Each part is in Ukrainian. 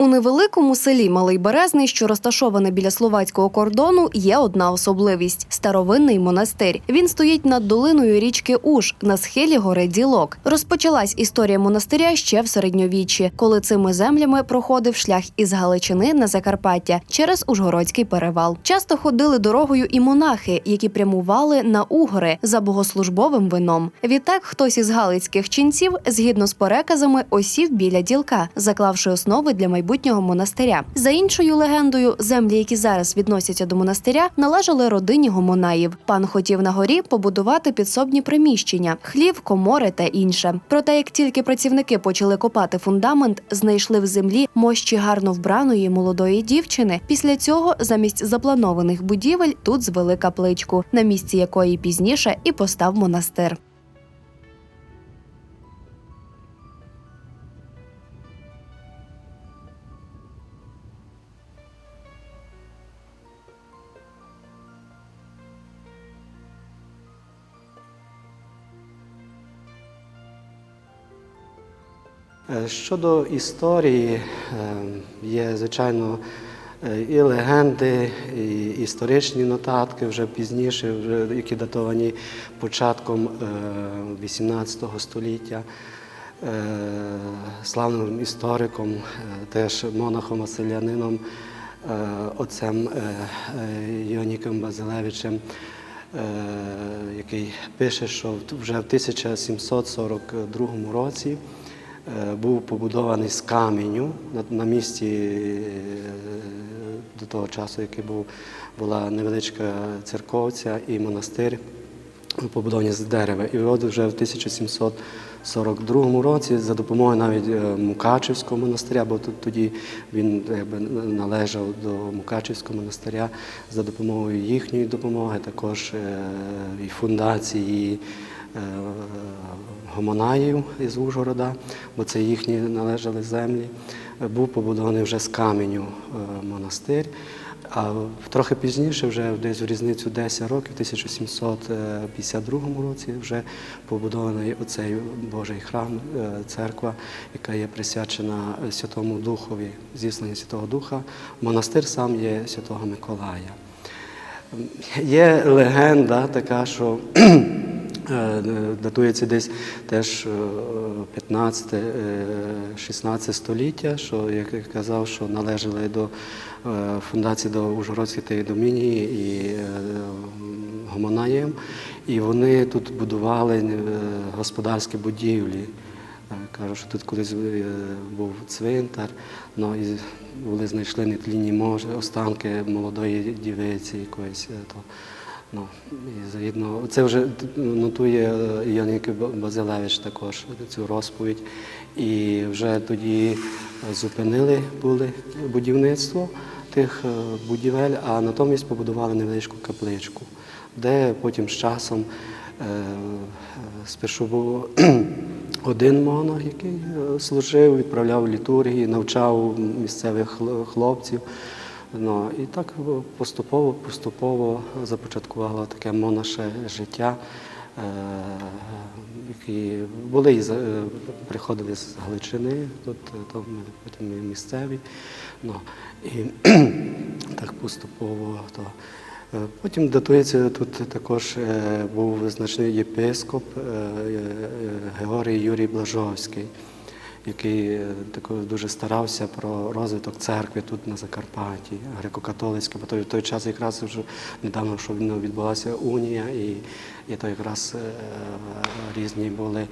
У невеликому селі Малий Березний, що розташоване біля словацького кордону, є одна особливість старовинний монастир. Він стоїть над долиною річки Уж на схилі гори Ділок. Розпочалась історія монастиря ще в середньовіччі, коли цими землями проходив шлях із Галичини на Закарпаття через Ужгородський перевал. Часто ходили дорогою і монахи, які прямували на Угори за богослужбовим вином. Відтак хтось із галицьких ченців, згідно з переказами, осів біля ділка, заклавши основи для майбутнього монастиря. За іншою легендою, землі, які зараз відносяться до монастиря, належали родині гомонаїв. Пан хотів на горі побудувати підсобні приміщення, хлів, комори та інше. Проте, як тільки працівники почали копати фундамент, знайшли в землі мощі гарно вбраної молодої дівчини. Після цього, замість запланованих будівель, тут звели капличку, на місці якої пізніше і постав монастир. Щодо історії, е, є, звичайно, е, і легенди, і історичні нотатки вже пізніше, які датовані початком XVIII століття. Е, Славним істориком, е, теж монахом Василянином, е, отцем е, е, Йоніком Базилевичем, е, який пише, що вже в 1742 році е, був побудований з каменю на, місці е, до того часу, який був, була невеличка церковця і монастир побудовані з дерева. І от вже в 1742 році за допомогою навіть е, Мукачевського монастиря, бо тут тоді він якби, належав до Мукачевського монастиря, за допомогою їхньої допомоги, також е, і фундації. е, Гомонаїв із Ужгорода, бо це їхні належали землі, е, був побудований вже з каменю е, монастир. А трохи пізніше, вже десь в різницю 10 років, в 1752 році, вже побудований оцей Божий храм, е, церква, яка є присвячена Святому Духові, зісланню Святого Духа. Монастир сам є Святого Миколая. Є легенда така, що е, датується десь теж е, 15-16 століття, що як казав, що належали до е, фундації до Ужгородської теодомінії і е, Гомонаєм, і вони тут будували е, господарські будівлі. Е, Кажуть, що тут колись е, був цвинтар, ну, і були знайшли нетлінні останки молодої дівиці якоїсь. е, ну, і згідно, це вже нотує е, Яник Базилевич також цю розповідь. І вже тоді зупинили були будівництво тих е, будівель, а натомість побудували невеличку капличку, де потім з часом е, е, спершу був один монах, який е, служив, відправляв літургії, навчав місцевих хлопців. Ну, і так поступово, поступово започаткувало таке монаше життя, е, які були і е, приходили з Галичини, тут е, то ми потім місцеві. Ну, і так поступово то. Потім датується тут також був визначний єпископ Георгій Юрій Блажовський, який е, дуже старався про розвиток церкви тут на Закарпатті, греко-католицьке, бо той, в той час якраз вже недавно що ну, відбулася унія, і, і то якраз е, різні були.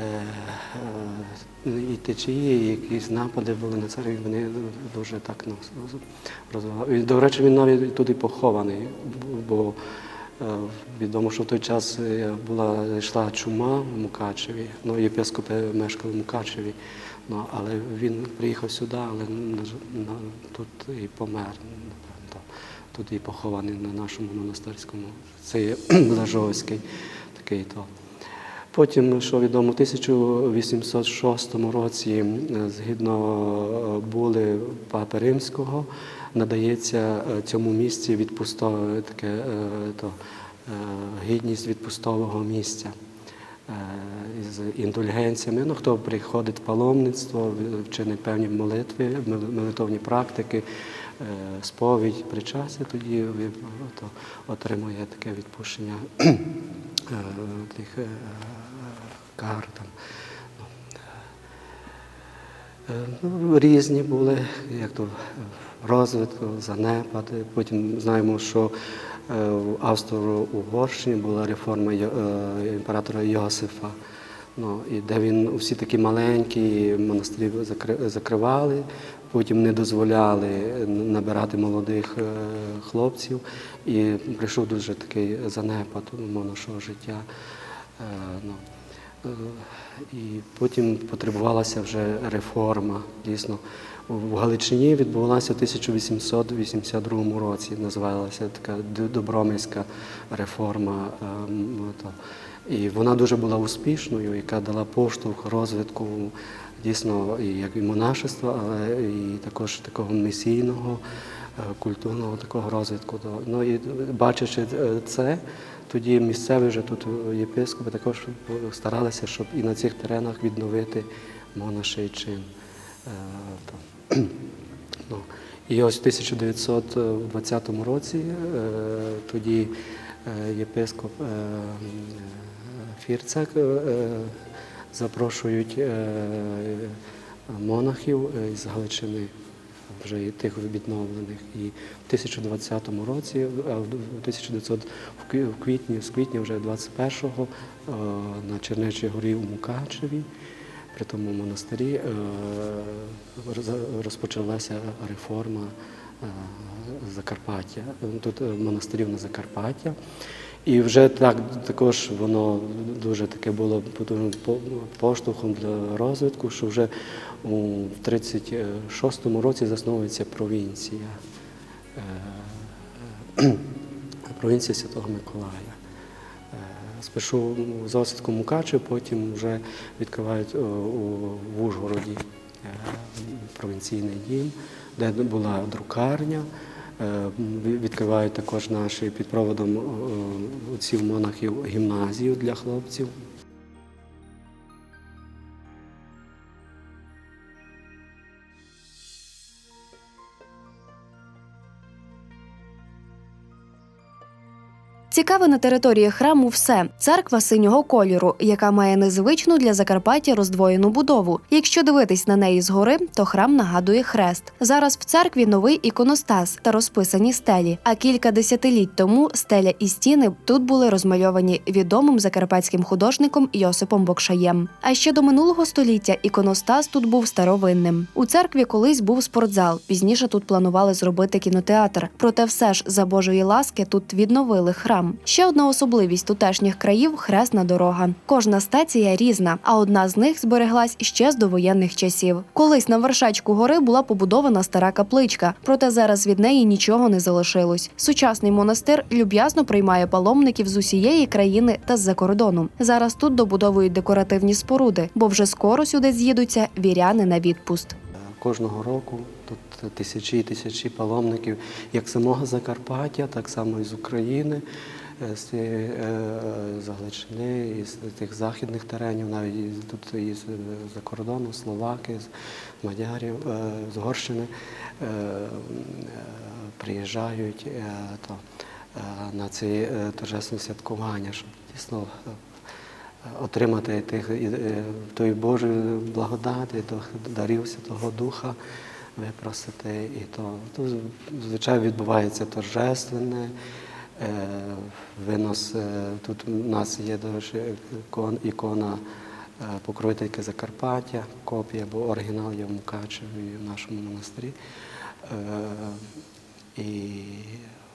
е, І течії, і якісь напади були на церкву, вони дуже так ну, розвивали. До речі, він навіть туди похований, бо відомо, що в той час е, була йшла чума в Мукачеві, ну, єпископи мешкали в Мукачеві, ну, але він приїхав сюди, але на, тут і помер. Тут і похований на нашому монастирському. Це є Блажовський такий то. Потім, що відомо, в 1806 році, е, згідно е, були Папи Римського, надається е, цьому місці відпустове таке то, гідність відпустового місця. із індульгенціями. Ну, хто приходить в паломництво, вчинить певні молитви, молитовні практики, сповідь, причастя, тоді то отримує таке відпущення тих е, кар. Там. Е, Ну, різні були, як то розвитку, розвиток, занепад. Потім знаємо, що е, в Австро-Угорщині була реформа е, імператора Йосифа. Ну, і де він всі такі маленькі монастирі закривали, потім не дозволяли набирати молодих е, хлопців. І прийшов дуже такий занепад монашого життя. Е, ну, Е, І потім потребувалася вже реформа. Дійсно, в Галичині відбулася в 1882 році. Називалася така Д- Добромирська реформа. Е. І вона дуже була успішною, яка дала поштовх розвитку дійсно і як і монашества, але і також такого місійного, е, культурного такого розвитку. Ну і бачачи е, це, тоді місцеві вже тут єпископи також старалися, щоб і на цих теренах відновити монаший чин. Е. Ну, і ось в 1920 році е, тоді е, єпископ е, Фірцак е, е, запрошують е, монахів з Галичини, вже тих відновлених. І в 1020 році, в 1900 в кві- в квітні, з квітня вже 21-го е, на Чернечій горі у Мукачеві, при тому монастирі, розпочалася реформа Закарпаття, тут монастирів на Закарпаття. І вже так також воно дуже таке було поштовхом для розвитку, що вже у 36-му році засновується провінція, е, провінція Святого Миколая. Е, Спершу в Зосідському Мукачеві, потім вже відкривають у, в Ужгороді е, провінційний дім, де була друкарня. Е, ві- Відкривають також наші під проводом е, отців монахів гімназію для хлопців. Цікаве на території храму все церква синього кольору, яка має незвичну для Закарпаття роздвоєну будову. Якщо дивитись на неї згори, то храм нагадує хрест. Зараз в церкві новий іконостас та розписані стелі. А кілька десятиліть тому стеля і стіни тут були розмальовані відомим закарпатським художником Йосипом Бокшаєм. А ще до минулого століття іконостас тут був старовинним. У церкві колись був спортзал. Пізніше тут планували зробити кінотеатр. Проте все ж за Божої ласки тут відновили храм. Ще одна особливість тутешніх країв хресна дорога. Кожна стація різна, а одна з них збереглась ще з довоєнних часів. Колись на вершечку гори була побудована стара капличка, проте зараз від неї нічого не залишилось. Сучасний монастир люб'язно приймає паломників з усієї країни та з-за кордону. Зараз тут добудовують декоративні споруди, бо вже скоро сюди з'їдуться віряни на відпуст. Кожного року тут тисячі і тисячі паломників, як самого Закарпаття, так само і з України, е, з, е, з Галичини, з тих західних теренів, навіть тут і з-за кордону, Словаки, з Мадярів, е, з Горщини приїжджають то, на ці торжественні святкування, щоб дійсно отримати тих, тої Божої благодаті, тих дарів Святого Духа, випросити. І то, то звичайно, відбувається торжественне. е, Винос е, тут у нас є ікона е, покровительки Закарпаття, копія, бо оригінал є в Мукачеві в нашому монастирі. І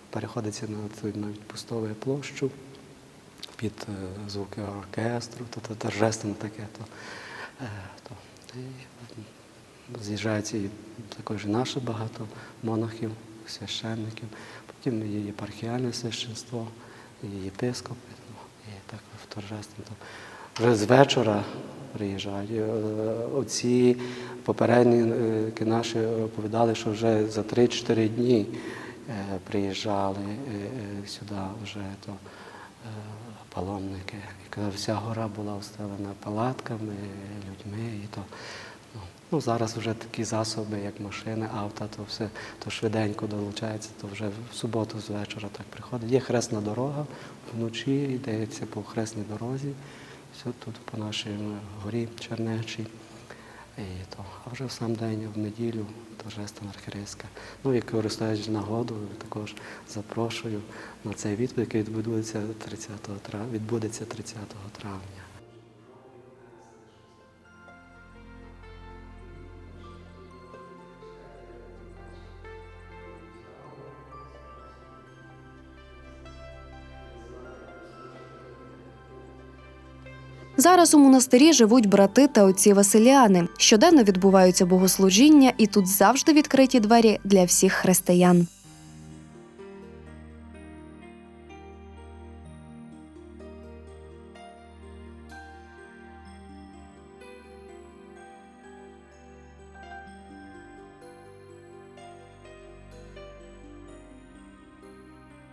переходиться на цю навіть пустову площу під звуки оркестру, то, то торжественне таке, то, то з'їжджається і також наше багато монахів, священників, потім є єпархіальне священство, і єпископи, ну, і так в торжественне. Вже з вечора приїжджають. Е, Оці попередні е, наші оповідали, що вже за 3-4 дні е, приїжджали сюди вже то. паломники. І вся гора була встелена палатками, людьми, і то ну, зараз вже такі засоби, як машини, авто, то все то швиденько долучається, то вже в суботу з вечора так приходить. Є хресна дорога вночі, йдеться по хресній дорозі. Все тут по нашій горі Чернечій. І то, а вже в сам день, в неділю, торжественна архірейська. Ну і користуючись нагодою, також запрошую на цей відповідь, який відбудеться 30 травня, відбудеться 30 травня. Зараз у монастирі живуть брати та отці Василіани. Щоденно відбуваються богослужіння, і тут завжди відкриті двері для всіх християн.